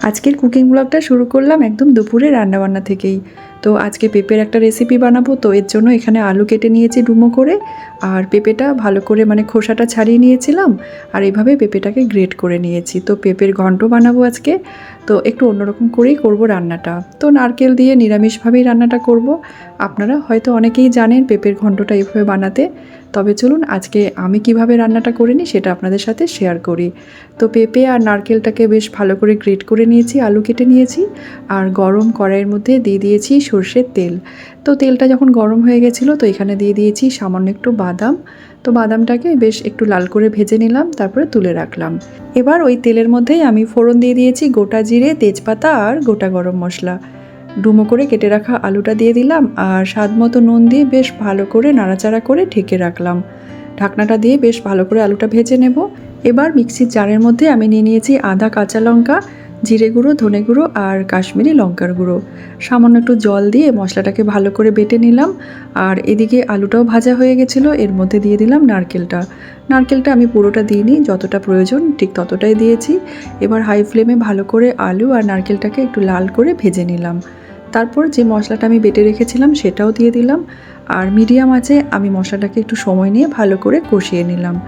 আজকের কুকিং ব্লগটা শুরু করলাম একদম দুপুরে রান্নাবান্না থেকেই। তো আজকে পেঁপের একটা রেসিপি বানাবো, তো এর জন্য এখানে আলু কেটে নিয়েছি ডুমো করে, আর পেঁপেটা ভালো করে মানে খোসাটা ছাড়িয়ে নিয়েছিলাম, আর এইভাবে পেঁপেটাকে গ্রেট করে নিয়েছি। তো পেঁপের ঘন্ট বানাবো আজকে, তো একটু অন্যরকম করেই করব রান্নাটা। তো নারকেল দিয়ে নিরামিষভাবেই রান্নাটা করব। আপনারা হয়তো অনেকেই জানেন পেঁপের ঘন্টটা এইভাবে বানাতে, তবে চলুন আজকে আমি কীভাবে রান্নাটা করে নিই সেটা আপনাদের সাথে শেয়ার করি। তো পেঁপে আর নারকেলটাকে বেশ ভালো করে গ্রেট করে নিয়েছি, আলু কেটে নিয়েছি, আর গরম কড়াইয়ের মধ্যে দিয়ে দিয়েছি সর্ষের তেল। তো তেলটা যখন গরম হয়ে গেছিল, তো এখানে দিয়ে দিয়েছি সামান্য একটু বাদাম। তো বাদামটাকে বেশ একটু লাল করে ভেজে নিলাম, তারপরে তুলে রাখলাম। এবার ওই তেলের মধ্যেই আমি ফোড়ন দিয়ে দিয়েছি গোটা জিরে, তেজপাতা আর গোটা গরম মশলা। ডুমো করে কেটে রাখা আলুটা দিয়ে দিলাম আর স্বাদ মতো নুন দিয়ে বেশ ভালো করে নাড়াচাড়া করে ঢেকে রাখলাম। ঢাকনাটা দিয়ে বেশ ভালো করে আলুটা ভেজে নেব। এবার মিক্সির জারের মধ্যে আমি নিয়ে নিয়েছি আদা, কাঁচা লঙ্কা জিরে গুঁড়ো, ধনে গুঁড়ো আর কাশ্মীরি লঙ্কার গুঁড়ো। সামান্য একটু জল দিয়ে মশলাটাকে ভালো করে বেটে নিলাম। আর এদিকে আলুটাও ভাজা হয়ে গেছিল, এর মধ্যে দিয়ে দিলাম নারকেলটা। নারকেলটা আমি পুরোটা দিইনি, যতটা প্রয়োজন ঠিক ততটাই দিয়েছি। এবার হাই ফ্লেমে ভালো করে আলু আর নারকেলটাকে একটু লাল করে ভেজে নিলাম। তারপর যে মশলাটা আমি বেটে রেখেছিলাম, সেটাও দিয়ে দিলাম। আর মিডিয়াম আছে, আমি মশলাটাকে একটু সময় নিয়ে ভালো করে কষিয়ে নিলাম।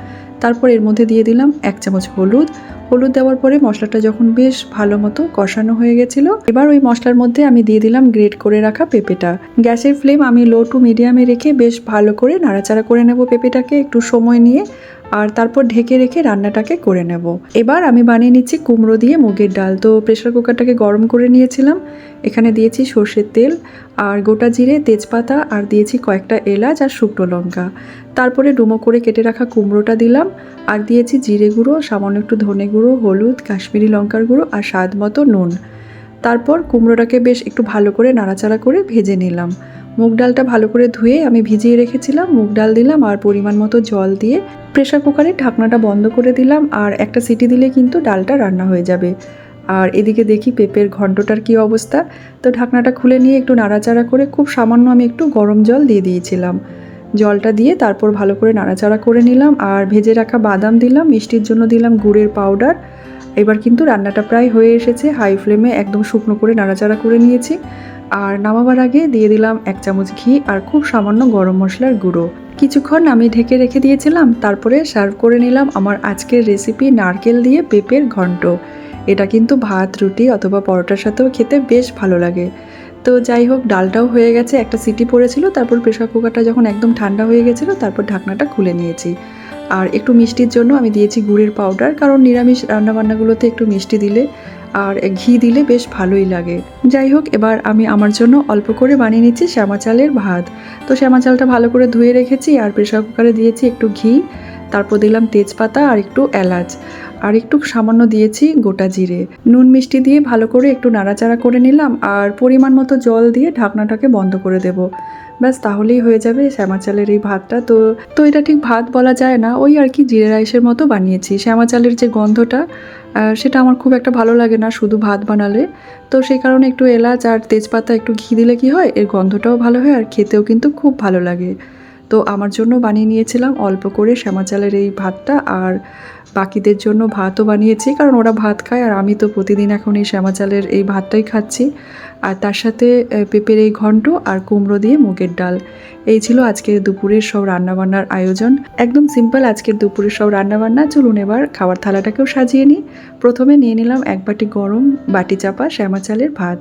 তারপর এর মধ্যে দিয়ে দিলাম এক চামচ হলুদ। হলুদ দেওয়ার পরে মশলাটা যখন বেশ ভালো মতো কষানো হয়ে গেছিল, এবার ওই মশলার মধ্যে আমি দিয়ে দিলাম গ্রেট করে রাখা পেঁপেটা। গ্যাসের ফ্লেম আমি লো টু মিডিয়ামে রেখে বেশ ভালো করে নাড়াচাড়া করে নেব পেঁপেটাকে একটু সময় নিয়ে। আর তারপর ঢেকে রেখে রান্নাটাকে করে নেব। এবার আমি বানিয়ে নিচ্ছি কুমড়ো দিয়ে মুগের ডাল। তো প্রেশার কুকারটাকে গরম করে নিয়েছিলাম। এখানে দিয়েছি সর্ষের তেল আর গোটা জিরে, তেজপাতা আর দিয়েছি কয়েকটা এলাচ আর শুকনো লঙ্কা। তারপরে ডুমো করে কেটে রাখা কুমড়োটা দিলাম আর দিয়েছি জিরে গুঁড়ো, সামান্য একটু ধনে গুঁড়ো, হলুদ, কাশ্মীরি লঙ্কার গুঁড়ো আর স্বাদ মতো নুন। তারপর কুমড়োটাকে বেশ একটু ভালো করে নাড়াচাড়া করে ভেজে নিলাম। মুগ ডালটা ভালো করে ধুয়ে আমি ভিজিয়ে রেখেছিলাম, মুগ ডাল দিলাম আর পরিমাণ মতো জল দিয়ে প্রেশার কুকারে ঢাকনাটা বন্ধ করে দিলাম আর একটা সিটি দিলে কিন্তু ডালটা রান্না হয়ে যাবে। আর এদিকে দেখি পেঁপের ঘন্টটার কি অবস্থা। তো ঢাকনাটা খুলে নিয়ে একটু নাড়াচাড়া করে খুব সামান্য আমি একটু গরম জল দিয়ে দিয়েছিলাম। জলটা দিয়ে তারপর ভালো করে নাড়াচাড়া করে নিলাম আর ভেজে রাখা বাদাম দিলাম, মিষ্টির জন্য দিলাম গুড়ের পাউডার। এবার কিন্তু রান্নাটা প্রায় হয়ে এসেছে, হাই ফ্লেমে একদম শুকনো করে নাড়াচাড়া করে নিয়েছি। আর নামাবার আগে দিয়ে দিলাম এক চামচ ঘি আর খুব সামান্য গরম মশলার গুঁড়ো। কিছুক্ষণ আমি ঢেকে রেখে দিয়েছিলাম, তারপরে সার্ভ করে নিলাম আমার আজকের রেসিপি নারকেল দিয়ে পেঁপের ঘন্ট। এটা কিন্তু ভাত, রুটি অথবা পরোটার সাথেও খেতে বেশ ভালো লাগে। তো যাই হোক, ডালটাও হয়ে গেছে, একটা সিটি পড়েছিল, তারপর প্রেশার কুকারটা যখন একদম ঠান্ডা হয়ে গেছিল, তারপর ঢাকনাটা খুলে নিয়েছি। আর একটু মিষ্টির জন্য আমি দিয়েছি গুড়ের পাউডার কারণ নিরামিষ রান্নাবান্নাগুলোতে একটু মিষ্টি দিলে আর ঘি দিলে বেশ ভালোই লাগে। যাই হোক এবার আমি আমার জন্য অল্প করে বানিয়ে নিচ্ছি শ্যামা চালের ভাত। তো শ্যামা চালটা ভালো করে ধুয়ে রেখেছি আর প্রেশার কুকারে দিয়েছি একটু ঘি, তারপর দিলাম তেজপাতা আর একটু এলাচ। আর একটু সামান্য দিয়েছি গোটা জিরে। নুন মিষ্টি দিয়ে ভালো করে একটু নাড়াচাড়া করে নিলাম আর পরিমাণ মতো জল দিয়ে ঢাকনাটাকে বন্ধ করে দেব। ব্যাস, তাহলেই হয়ে যাবে শ্যামা চালের এই ভাতটা। তো তো এটা ঠিক ভাত বলা যায় না। ওই আর কি জিরে রাইসের মতো বানিয়েছি। শ্যামা চালের যে গন্ধটা সেটা আমার খুব একটা ভালো লাগে না শুধু ভাত বানালে। তো সেই কারণে একটু এলাচ আর তেজপাতা একটু ঘি দিলে কি হয়, এর গন্ধটাও ভালো হয় আর খেতেও কিন্তু খুব ভালো লাগে। তো আমার জন্য বানিয়ে নিয়েছিলাম অল্প করে শ্যামা চালের এই ভাতটা। আর বাকিদের জন্য ভাতও বানিয়েছি, কারণ ওরা ভাত খায় আর আমি তো প্রতিদিন এখন এই শ্যামা চালের এই ভাতটাই খাচ্ছি। আর তার সাথে পেঁপের এই ঘন্ট আর কুমড়ো দিয়ে মুগের ডাল। এই ছিল আজকের দুপুরের সব রান্নাবান্নার আয়োজন। একদম সিম্পল আজকের দুপুরের সব রান্নাবান্না। চলুন এবার খাবার থালাটাকেও সাজিয়ে নিই। প্রথমে নিয়ে নিলাম এক বাটি গরম বাটি চাপা শ্যামা চালের ভাত।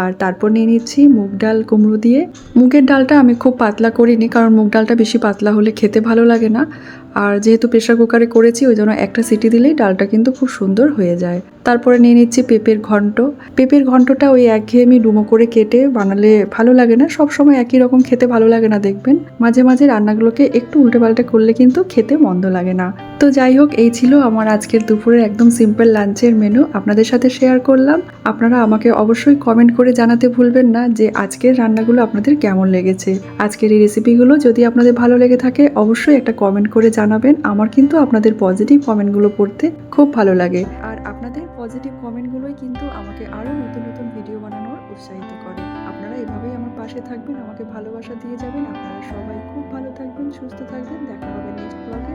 আর তারপর নিয়ে নিচ্ছি মুগ ডাল, কুমড়ো দিয়ে। মুগের ডালটা আমি খুব পাতলা করিনি কারণ মুগ ডালটা বেশি পাতলা হলে খেতে ভালো লাগে না। আর যেহেতু প্রেশার কুকারে করেছি, ওই জন্য একটা সিটি দিলেই ডালটা কিন্তু খুব সুন্দর হয়ে যায়। তারপরে নিয়ে নিচ্ছি পেঁপের ঘন্ট। পেঁপের ঘন্টটা ওই একঘেয়েমি ডুমো করে কেটে বানালে ভালো লাগে না। সব সময় একই রকম খেতে ভালো লাগে না, দেখবেন। মাঝে মাঝে রান্নাগুলোকে একটু উল্টে পাল্টে করলে কিন্তু খেতে মন্দ লাগে না। তো যাই হোক, এই ছিল আমার আজকের দুপুরের একদম সিম্পল লাঞ্চের মেনু আপনাদের সাথে শেয়ার করলাম। আপনারা আমাকে অবশ্যই কমেন্ট করে জানাতে ভুলবেন না যে আজকের রান্নাগুলো আপনাদের কেমন লেগেছে। আজকের এই রেসিপিগুলো যদি আপনাদের ভালো লেগে থাকে, অবশ্যই একটা কমেন্ট করে জানাবেন। আমার কিন্তু আপনাদের পজিটিভ কমেন্টগুলো পড়তে খুব ভালো লাগে। আর আপনাদের পজিটিভ কমেন্টগুলোই কিন্তু আমাকে আরও নতুন উৎসাহিত করে। আপনারা এভাবেই আমার পাশে থাকবেন, আমাকে ভালোবাসা দিয়ে যাবেন। আপনারা সবাই খুব ভালো থাকবেন, সুস্থ থাকবেন। দেখা হবে নেক্সট ব্লগে